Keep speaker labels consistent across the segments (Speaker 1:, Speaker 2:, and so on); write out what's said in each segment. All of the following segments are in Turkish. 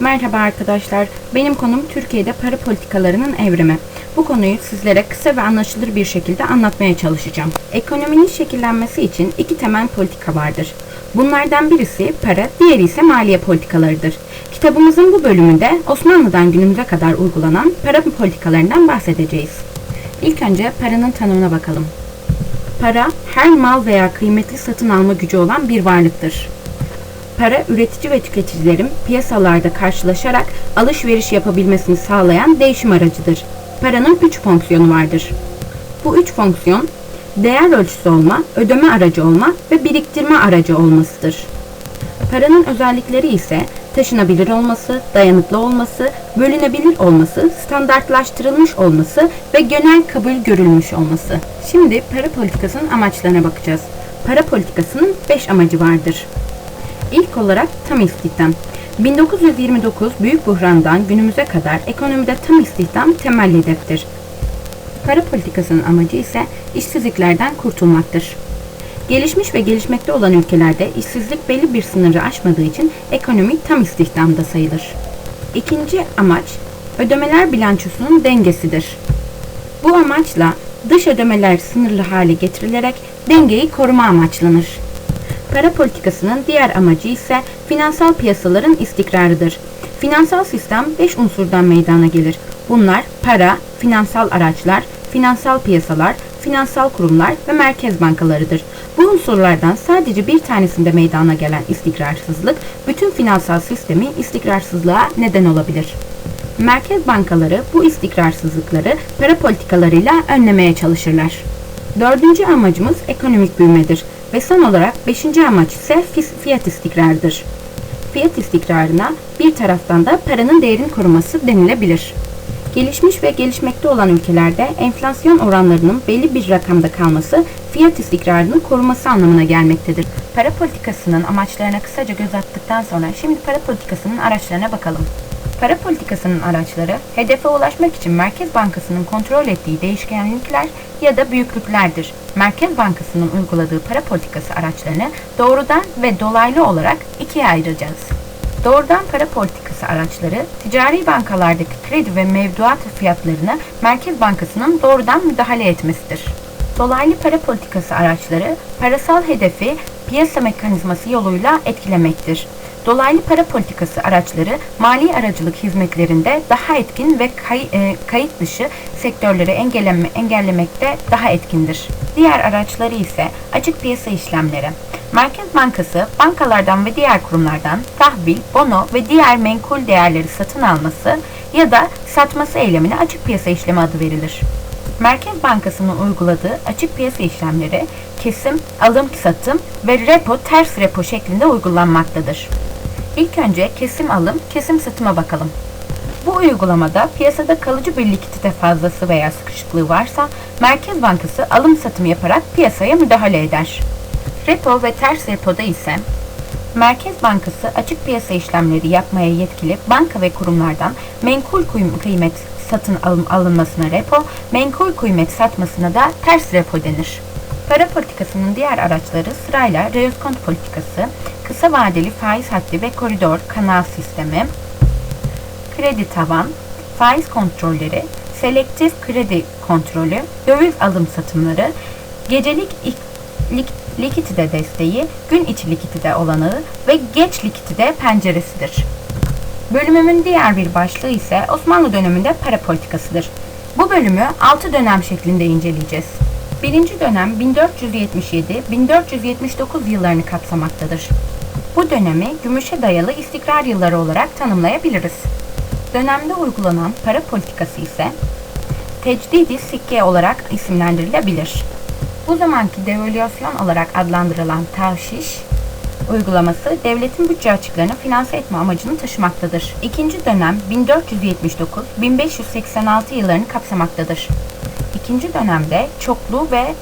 Speaker 1: Merhaba arkadaşlar. Benim konum Türkiye'de para politikalarının evrimi. Bu konuyu sizlere kısa ve anlaşılır bir şekilde anlatmaya çalışacağım. Ekonominin şekillenmesi için iki temel politika vardır. Bunlardan birisi para, diğeri ise maliye politikalarıdır. Kitabımızın bu bölümünde Osmanlı'dan günümüze kadar uygulanan para politikalarından bahsedeceğiz. İlk önce paranın tanımına bakalım. Para, her mal veya kıymetli satın alma gücü olan bir varlıktır. Para, üretici ve tüketicilerin piyasalarda karşılaşarak alışveriş yapabilmesini sağlayan değişim aracıdır. Paranın üç fonksiyonu vardır. Bu üç fonksiyon, değer ölçüsü olma, ödeme aracı olma ve biriktirme aracı olmasıdır. Paranın özellikleri ise taşınabilir olması, dayanıklı olması, bölünebilir olması, standartlaştırılmış olması ve genel kabul görülmüş olması. Şimdi para politikasının amaçlarına bakacağız. Para politikasının 5 amacı vardır. İlk olarak tam istihdam. 1929 büyük buhrandan günümüze kadar ekonomide tam istihdam temel hedeftir. Para politikasının amacı ise işsizliklerden kurtulmaktır. Gelişmiş ve gelişmekte olan ülkelerde işsizlik belli bir sınırı aşmadığı için ekonomi tam istihdamda sayılır. İkinci amaç ödemeler bilançosunun dengesidir. Bu amaçla dış ödemeler sınırlı hale getirilerek dengeyi koruma amaçlanır. Para politikasının diğer amacı ise finansal piyasaların istikrarıdır. Finansal sistem 5 unsurdan meydana gelir. Bunlar para, finansal araçlar, finansal piyasalar, finansal kurumlar ve merkez bankalarıdır. Bu unsurlardan sadece bir tanesinde meydana gelen istikrarsızlık bütün finansal sistemi istikrarsızlığa neden olabilir. Merkez bankaları bu istikrarsızlıkları para politikalarıyla önlemeye çalışırlar. Dördüncü amacımız ekonomik büyümedir ve son olarak beşinci amaç ise fiyat istikrarıdır. Fiyat istikrarına bir taraftan da paranın değerin koruması denilebilir. Gelişmiş ve gelişmekte olan ülkelerde enflasyon oranlarının belli bir rakamda kalması fiyat istikrarını koruması anlamına gelmektedir. Para politikasının amaçlarına kısaca göz attıktan sonra şimdi para politikasının araçlarına bakalım. Para politikasının araçları, hedefe ulaşmak için Merkez Bankası'nın kontrol ettiği değişkenlikler ya da büyüklüklerdir. Merkez Bankası'nın uyguladığı para politikası araçlarını doğrudan ve dolaylı olarak ikiye ayıracağız. Doğrudan para politikası araçları, ticari bankalardaki kredi ve mevduat fiyatlarına Merkez Bankası'nın doğrudan müdahale etmesidir. Dolaylı para politikası araçları, parasal hedefi piyasa mekanizması yoluyla etkilemektir. Dolaylı para politikası araçları mali aracılık hizmetlerinde daha etkin ve kay, e, kayıt dışı sektörleri engelleme, engellemekte daha etkindir. Diğer araçları ise açık piyasa işlemleri. Merkez Bankası bankalardan ve diğer kurumlardan tahvil, bono ve diğer menkul değerleri satın alması ya da satması eylemine açık piyasa işlemi adı verilir. Merkez Bankası'nın uyguladığı açık piyasa işlemleri kesim, alım, satım ve repo ters repo şeklinde uygulanmaktadır. İlk önce kesim alım, kesim satıma bakalım. Bu uygulamada piyasada kalıcı bir likidite fazlası veya sıkışıklığı varsa Merkez Bankası alım satım yaparak piyasaya müdahale eder. Repo ve ters repoda ise Merkez Bankası açık piyasa işlemleri yapmaya yetkili banka ve kurumlardan menkul kıymet satın alım alınmasına repo, menkul kıymet satmasına da ters repo denir. Para politikasının diğer araçları sırayla reoskont politikası, kısa vadeli faiz haddi ve koridor kanal sistemi, kredi tavan, faiz kontrolleri, selektif kredi kontrolü, döviz alım satımları, gecelik lik, likidite desteği, gün içi likidite olanağı ve geç likidite penceresidir. Bölümümün diğer bir başlığı ise Osmanlı döneminde para politikasıdır. Bu bölümü 6 dönem şeklinde inceleyeceğiz. Birinci dönem 1477-1479 yıllarını kapsamaktadır. Bu dönemi gümüşe dayalı istikrar yılları olarak tanımlayabiliriz. Dönemde uygulanan para politikası ise tecdidi sikke olarak isimlendirilebilir. Bu zamanki devalüasyon olarak adlandırılan tavşiş uygulaması devletin bütçe açıklarını finanse etme amacını taşımaktadır. İkinci dönem 1479-1586 yıllarını kapsamaktadır. İkinci dönemde çoklu ve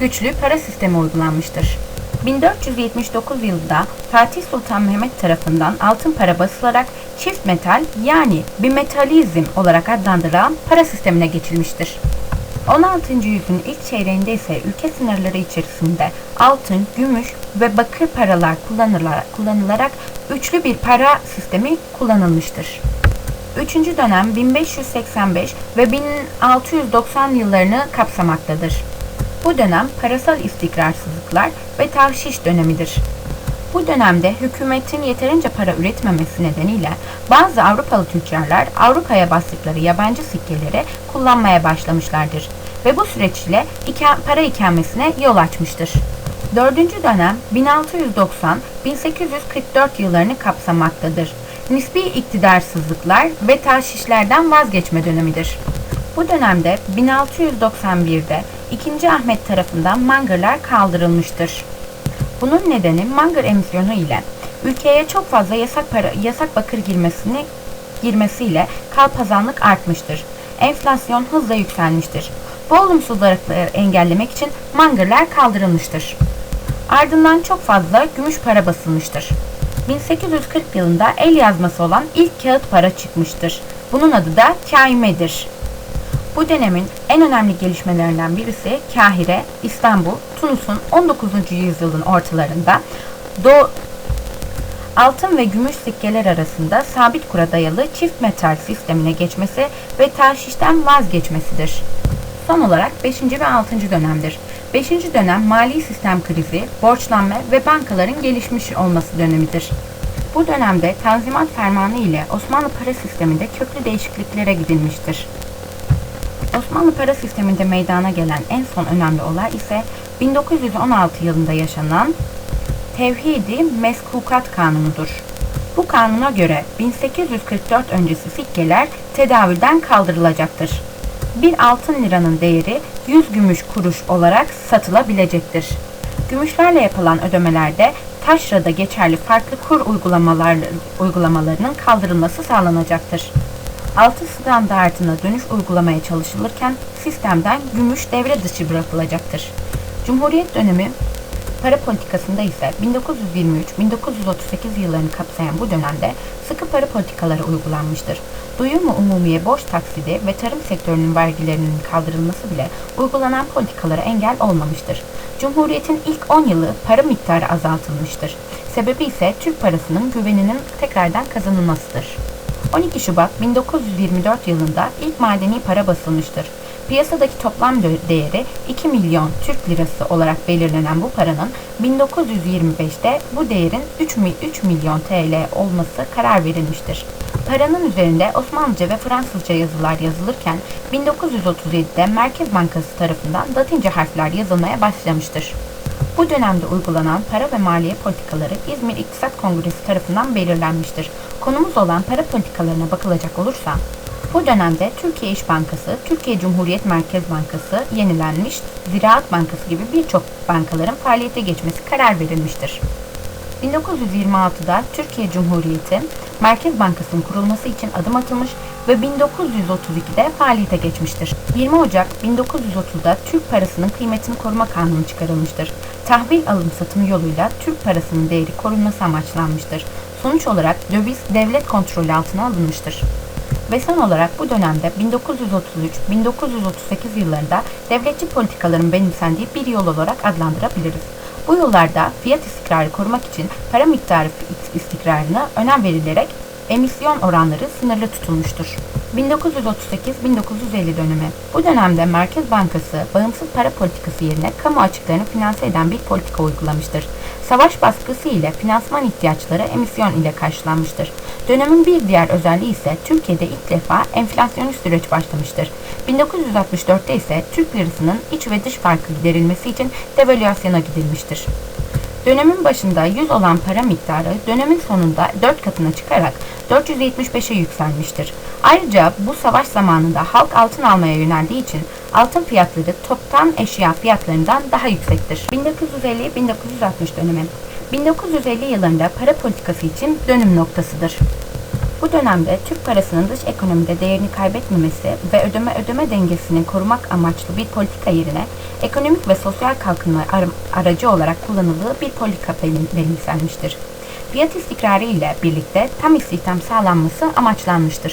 Speaker 1: güçlü para sistemi uygulanmıştır. 1479 yılında Fatih Sultan Mehmet tarafından altın para basılarak çift metal yani bimetalizm olarak adlandırılan para sistemine geçilmiştir. 16. yüzyılın ilk çeyreğinde ise ülke sınırları içerisinde altın, gümüş ve bakır paralar kullanılarak, kullanılarak üçlü bir para sistemi kullanılmıştır. Üçüncü dönem 1585 ve 1690 yıllarını kapsamaktadır. Bu dönem parasal istikrarsızlıklar ve tahşiş dönemidir. Bu dönemde hükümetin yeterince para üretmemesi nedeniyle bazı Avrupalı tüccarlar Avrupa'ya bastıkları yabancı sikkeleri kullanmaya başlamışlardır ve bu süreç ile para ikamesine yol açmıştır. Dördüncü dönem 1690-1844 yıllarını kapsamaktadır. Nispi iktidarsızlıklar ve tahşişlerden vazgeçme dönemidir. Bu dönemde 1691'de 2. Ahmet tarafından mangırlar kaldırılmıştır. Bunun nedeni mangır emisyonu ile ülkeye çok fazla yasak para, yasak bakır girmesini girmesiyle kalpazanlık artmıştır. Enflasyon hızla yükselmiştir. Bu olumsuzlukları engellemek için mangırlar kaldırılmıştır. Ardından çok fazla gümüş para basılmıştır. 1840 yılında el yazması olan ilk kağıt para çıkmıştır. Bunun adı da kaimedir. Bu dönemin en önemli gelişmelerinden birisi Kahire, İstanbul, Tunus'un 19. yüzyılın ortalarında Doğu, altın ve gümüş sikkeler arasında sabit kura dayalı çift metal sistemine geçmesi ve tahşişten vazgeçmesidir. Son olarak 5. ve 6. dönemdir. 5. dönem mali sistem krizi, borçlanma ve bankaların gelişmiş olması dönemidir. Bu dönemde Tanzimat Fermanı ile Osmanlı para sisteminde köklü değişikliklere gidilmiştir. Osmanlı para sisteminde meydana gelen en son önemli olay ise 1916 yılında yaşanan Tevhidi Meskukat Kanunu'dur. Bu kanuna göre 1844 öncesi sikkeler tedavülden kaldırılacaktır. Bir altın liranın değeri 100 gümüş kuruş olarak satılabilecektir. Gümüşlerle yapılan ödemelerde taşrada geçerli farklı kur uygulamalar, uygulamalarının kaldırılması sağlanacaktır. Altı standartına dönüş uygulamaya çalışılırken sistemden gümüş devre dışı bırakılacaktır. Cumhuriyet dönemi para politikasında ise 1923-1938 yıllarını kapsayan bu dönemde sıkı para politikaları uygulanmıştır. Duyumu umumiye borç taksidi ve tarım sektörünün vergilerinin kaldırılması bile uygulanan politikalara engel olmamıştır. Cumhuriyetin ilk 10 yılı para miktarı azaltılmıştır. Sebebi ise Türk parasının güveninin tekrardan kazanılmasıdır. 12 Şubat 1924 yılında ilk madeni para basılmıştır. Piyasadaki toplam değeri 2 milyon Türk lirası olarak belirlenen bu paranın 1925'te bu değerin 3, 3 milyon TL olması karar verilmiştir. Paranın üzerinde Osmanlıca ve Fransızca yazılar yazılırken 1937'de Merkez Bankası tarafından Latince harfler yazılmaya başlamıştır. Bu dönemde uygulanan para ve maliye politikaları İzmir İktisat Kongresi tarafından belirlenmiştir. Konumuz olan para politikalarına bakılacak olursa, bu dönemde Türkiye İş Bankası, Türkiye Cumhuriyet Merkez Bankası, yenilenmiş Ziraat Bankası gibi birçok bankaların faaliyete geçmesi karar verilmiştir. 1926'da Türkiye Cumhuriyeti Merkez Bankası'nın kurulması için adım atılmış ve 1932'de faaliyete geçmiştir. 20 Ocak 1930'da Türk parasının kıymetini koruma kanunu çıkarılmıştır. Tahvil alım satım yoluyla Türk parasının değeri korunması amaçlanmıştır. Sonuç olarak döviz devlet kontrolü altına alınmıştır. Ve son olarak bu dönemde 1933-1938 yıllarında devletçi politikaların benimsendiği bir yol olarak adlandırabiliriz. Bu yollarda fiyat istikrarı korumak için para miktarı istikrarına önem verilerek emisyon oranları sınırlı tutulmuştur. 1938-1950 dönemi. Bu dönemde Merkez Bankası bağımsız para politikası yerine kamu açıklarını finanse eden bir politika uygulamıştır. Savaş baskısı ile finansman ihtiyaçları emisyon ile karşılanmıştır. Dönemin bir diğer özelliği ise Türkiye'de ilk defa enflasyonist süreç başlamıştır. 1964'te ise Türk lirasının iç ve dış farkı giderilmesi için devalüasyona gidilmiştir. Dönemin başında 100 olan para miktarı dönemin sonunda 4 katına çıkarak 475'e yükselmiştir. Ayrıca bu savaş zamanında halk altın almaya yöneldiği için altın fiyatları toptan eşya fiyatlarından daha yüksektir. 1950-1960 dönemi 1950 yıllarında para politikası için dönüm noktasıdır. Bu dönemde Türk parasının dış ekonomide değerini kaybetmemesi ve ödeme ödeme dengesini korumak amaçlı bir politika yerine ekonomik ve sosyal kalkınma aracı olarak kullanıldığı bir politika benimsenmiştir. Fiyat istikrarı ile birlikte tam istihdam sağlanması amaçlanmıştır.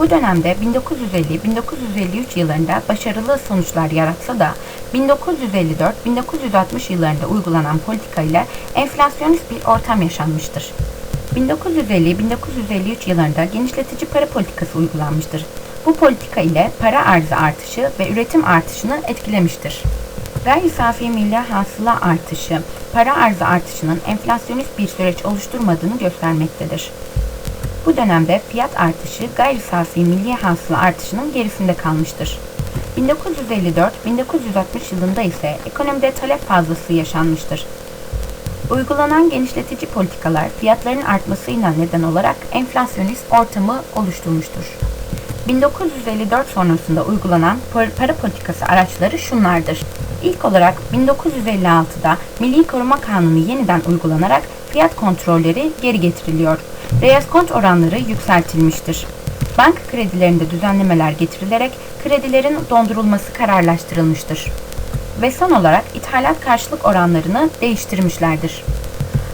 Speaker 1: Bu dönemde 1950-1953 yıllarında başarılı sonuçlar yaratsa da 1954-1960 yıllarında uygulanan politika ile enflasyonist bir ortam yaşanmıştır. 1950-1953 yıllarında genişletici para politikası uygulanmıştır. Bu politika ile para arzı artışı ve üretim artışını etkilemiştir. Gayri safi milli hasıla artışı, para arzı artışının enflasyonist bir süreç oluşturmadığını göstermektedir. Bu dönemde fiyat artışı gayri safi milli hasıla artışının gerisinde kalmıştır. 1954-1960 yılında ise ekonomide talep fazlası yaşanmıştır. Uygulanan genişletici politikalar fiyatların artmasıyla neden olarak enflasyonist ortamı oluşturmuştur. 1954 sonrasında uygulanan para politikası araçları şunlardır. İlk olarak 1956'da Milli Koruma Kanunu yeniden uygulanarak fiyat kontrolleri geri getiriliyor. Reyeskont oranları yükseltilmiştir. Banka kredilerinde düzenlemeler getirilerek kredilerin dondurulması kararlaştırılmıştır. Ve son olarak ithalat karşılık oranlarını değiştirmişlerdir.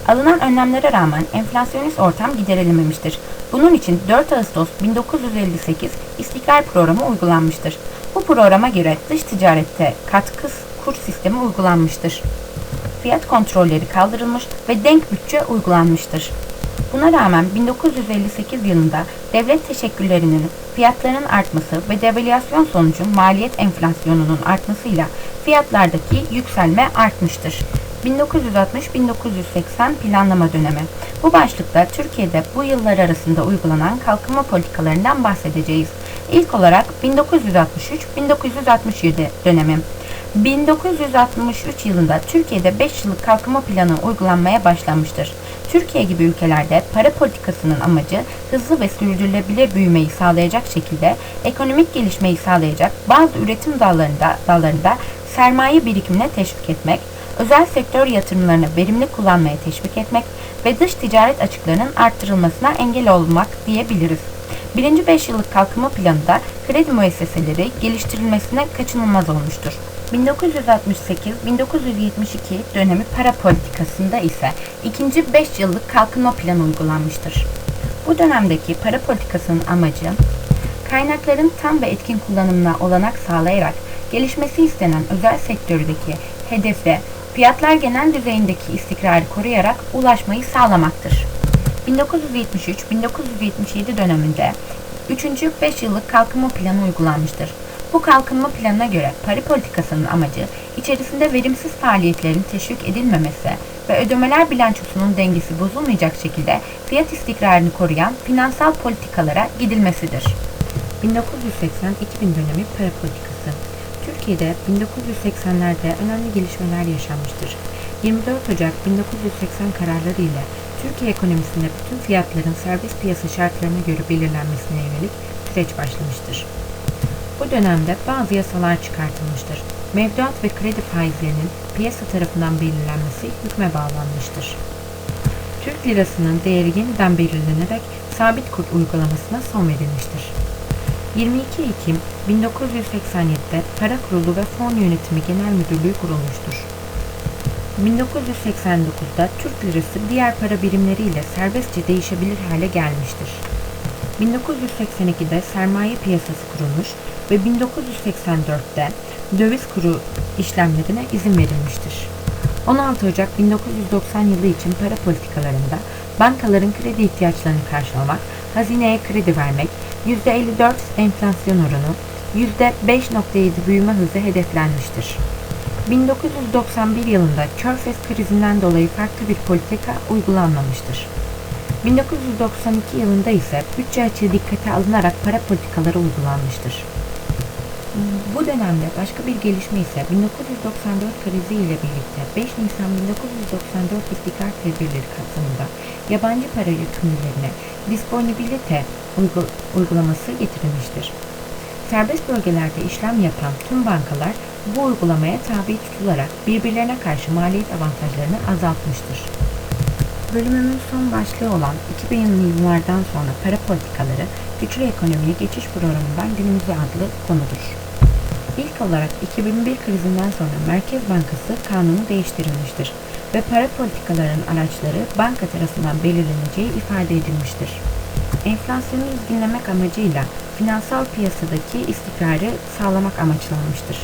Speaker 1: Alınan önlemlere rağmen enflasyonist ortam giderilememiştir. Bunun için 4 Ağustos 1958 istikrar programı uygulanmıştır. Bu programa göre dış ticarette katkı kur sistemi uygulanmıştır. Fiyat kontrolleri kaldırılmış ve denk bütçe uygulanmıştır. Buna rağmen 1958 yılında devlet teşekkürlerinin fiyatlarının artması ve devalüasyon sonucu maliyet enflasyonunun artmasıyla fiyatlardaki yükselme artmıştır. 1960-1980 planlama dönemi. Bu başlıkta Türkiye'de bu yıllar arasında uygulanan kalkınma politikalarından bahsedeceğiz. İlk olarak 1963-1967 dönemi. 1963 yılında Türkiye'de 5 yıllık kalkınma planı uygulanmaya başlanmıştır. Türkiye gibi ülkelerde para politikasının amacı hızlı ve sürdürülebilir büyümeyi sağlayacak şekilde ekonomik gelişmeyi sağlayacak bazı üretim dallarında, dallarında sermaye birikimine teşvik etmek, özel sektör yatırımlarını verimli kullanmaya teşvik etmek ve dış ticaret açıklarının arttırılmasına engel olmak diyebiliriz. Birinci 5 yıllık kalkınma planında kredi müesseseleri geliştirilmesine kaçınılmaz olmuştur. 1968-1972 dönemi para politikasında ise ikinci 5 yıllık kalkınma planı uygulanmıştır. Bu dönemdeki para politikasının amacı kaynakların tam ve etkin kullanımına olanak sağlayarak gelişmesi istenen özel sektördeki hedefe fiyatlar genel düzeyindeki istikrarı koruyarak ulaşmayı sağlamaktır. 1973-1977 döneminde 3. 5 yıllık kalkınma planı uygulanmıştır. Bu kalkınma planına göre para politikasının amacı içerisinde verimsiz faaliyetlerin teşvik edilmemesi ve ödemeler bilançosunun dengesi bozulmayacak şekilde fiyat istikrarını koruyan finansal politikalara gidilmesidir. 1980-2000 dönemi para politikası Türkiye'de 1980'lerde önemli gelişmeler yaşanmıştır. 24 Ocak 1980 kararları ile Türkiye ekonomisinde bütün fiyatların serbest piyasa şartlarına göre belirlenmesine yönelik süreç başlamıştır. Bu dönemde bazı yasalar çıkartılmıştır. Mevduat ve kredi faizlerinin piyasa tarafından belirlenmesi hükme bağlanmıştır. Türk lirasının değeri yeniden belirlenerek sabit kur uygulamasına son verilmiştir. 22 Ekim 1987'de Para Kurulu ve Fon Yönetimi Genel Müdürlüğü kurulmuştur. 1989'da Türk lirası diğer para birimleriyle serbestçe değişebilir hale gelmiştir. 1982'de sermaye piyasası kurulmuş ve 1984'te döviz kuru işlemlerine izin verilmiştir. 16 Ocak 1990 yılı için para politikalarında bankaların kredi ihtiyaçlarını karşılamak, hazineye kredi vermek, %54 enflasyon oranı, %5.7 büyüme hızı hedeflenmiştir. 1991 yılında Körfez krizinden dolayı farklı bir politika uygulanmamıştır. 1992 yılında ise bütçe açığı dikkate alınarak para politikaları uygulanmıştır. Bu dönemde başka bir gelişme ise 1994 krizi ile birlikte 5 Nisan 1994 istikrar tedbirleri kapsamında yabancı para yükümlülerine disponibilite uygulaması getirilmiştir. Serbest bölgelerde işlem yapan tüm bankalar bu uygulamaya tabi tutularak birbirlerine karşı maliyet avantajlarını azaltmıştır. Bölümümün son başlığı olan 2000'li yıllardan sonra para politikaları güçlü ekonomiye geçiş programından günümüze adlı konudur. İlk olarak 2001 krizinden sonra Merkez Bankası kanunu değiştirilmiştir ve para politikalarının araçları banka tarafından belirleneceği ifade edilmiştir. Enflasyonu izginlemek amacıyla finansal piyasadaki istikrarı sağlamak amaçlanmıştır.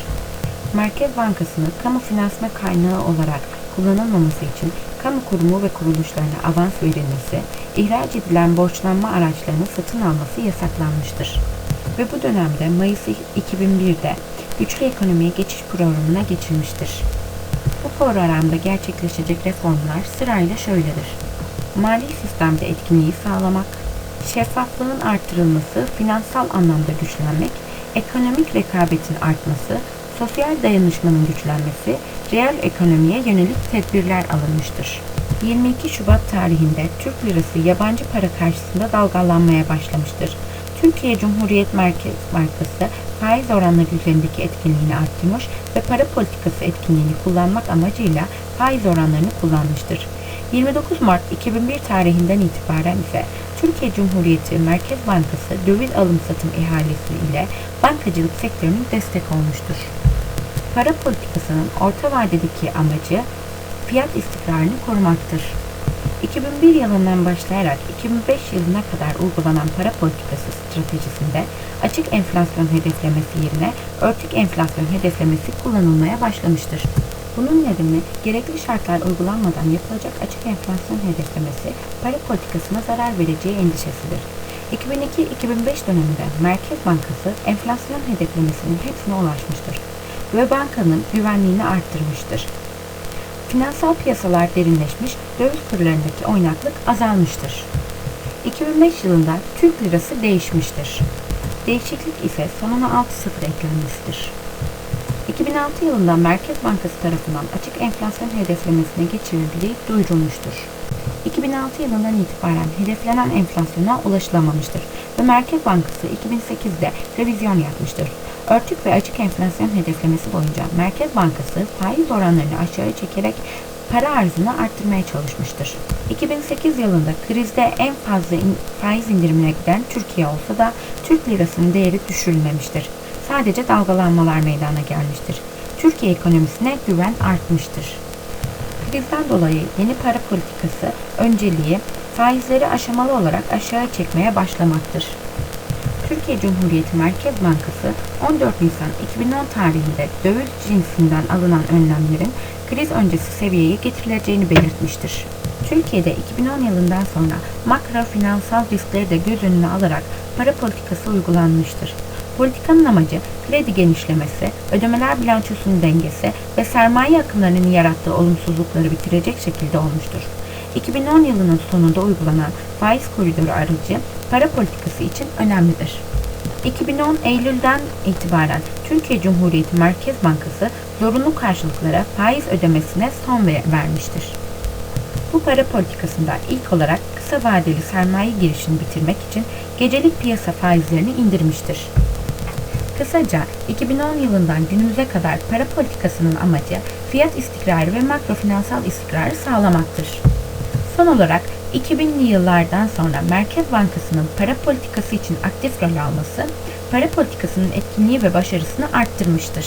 Speaker 1: Merkez Bankası'nın kamu finansman kaynağı olarak kullanılmaması için kamu kurumu ve kuruluşlarına avans verilmesi, ihraç edilen borçlanma araçlarını satın alması yasaklanmıştır. Ve bu dönemde Mayıs 2001'de güçlü ekonomiye geçiş programına geçilmiştir. Bu programda gerçekleşecek reformlar sırayla şöyledir. Mali sistemde etkinliği sağlamak, şeffaflığın artırılması, finansal anlamda güçlenmek, ekonomik rekabetin artması, sosyal dayanışmanın güçlenmesi, reel ekonomiye yönelik tedbirler alınmıştır. 22 Şubat tarihinde Türk lirası yabancı para karşısında dalgalanmaya başlamıştır. Türkiye Cumhuriyet Merkez Bankası faiz oranları üzerindeki etkinliğini arttırmış ve para politikası etkinliğini kullanmak amacıyla faiz oranlarını kullanmıştır. 29 Mart 2001 tarihinden itibaren ise Türkiye Cumhuriyeti Merkez Bankası döviz alım satım ihalesi ile bankacılık sektörünün destek olmuştur. Para politikasının orta vadedeki amacı fiyat istikrarını korumaktır. 2001 yılından başlayarak 2005 yılına kadar uygulanan para politikası stratejisinde açık enflasyon hedeflemesi yerine örtük enflasyon hedeflemesi kullanılmaya başlamıştır. Bunun nedeni gerekli şartlar uygulanmadan yapılacak açık enflasyon hedeflemesi para politikasına zarar vereceği endişesidir. 2002-2005 döneminde Merkez Bankası enflasyon hedeflemesinin hepsine ulaşmıştır ve bankanın güvenliğini arttırmıştır. Finansal piyasalar derinleşmiş, döviz kurlarındaki oynaklık azalmıştır. 2005 yılında Türk lirası değişmiştir. Değişiklik ise sonuna 6 sıfır eklenmesidir. 2006 yılında Merkez Bankası tarafından açık enflasyon hedeflemesine geçirildiği duyurulmuştur. 2006 yılından itibaren hedeflenen enflasyona ulaşılamamıştır ve Merkez Bankası 2008'de revizyon yapmıştır. Örtük ve açık enflasyon hedeflemesi boyunca Merkez Bankası faiz oranlarını aşağı çekerek para arzını arttırmaya çalışmıştır. 2008 yılında krizde en fazla in faiz indirimine giden Türkiye olsa da Türk lirasının değeri düşürülmemiştir. Sadece dalgalanmalar meydana gelmiştir. Türkiye ekonomisine güven artmıştır. Krizden dolayı yeni para politikası önceliği faizleri aşamalı olarak aşağı çekmeye başlamaktır. Türkiye Cumhuriyeti Merkez Bankası 14 Nisan 2010 tarihinde döviz cinsinden alınan önlemlerin kriz öncesi seviyeye getirileceğini belirtmiştir. Türkiye'de 2010 yılından sonra makro finansal riskleri de göz önüne alarak para politikası uygulanmıştır. Politikanın amacı kredi genişlemesi, ödemeler bilançosunun dengesi ve sermaye akımlarının yarattığı olumsuzlukları bitirecek şekilde olmuştur. 2010 yılının sonunda uygulanan faiz koridoru aracı para politikası için önemlidir. 2010 Eylül'den itibaren Türkiye Cumhuriyeti Merkez Bankası zorunlu karşılıklara faiz ödemesine son vermiştir. Bu para politikasında ilk olarak kısa vadeli sermaye girişini bitirmek için gecelik piyasa faizlerini indirmiştir. Kısaca 2010 yılından günümüze kadar para politikasının amacı fiyat istikrarı ve makrofinansal istikrarı sağlamaktır. Son olarak 2000'li yıllardan sonra Merkez Bankası'nın para politikası için aktif rol alması, para politikasının etkinliği ve başarısını arttırmıştır.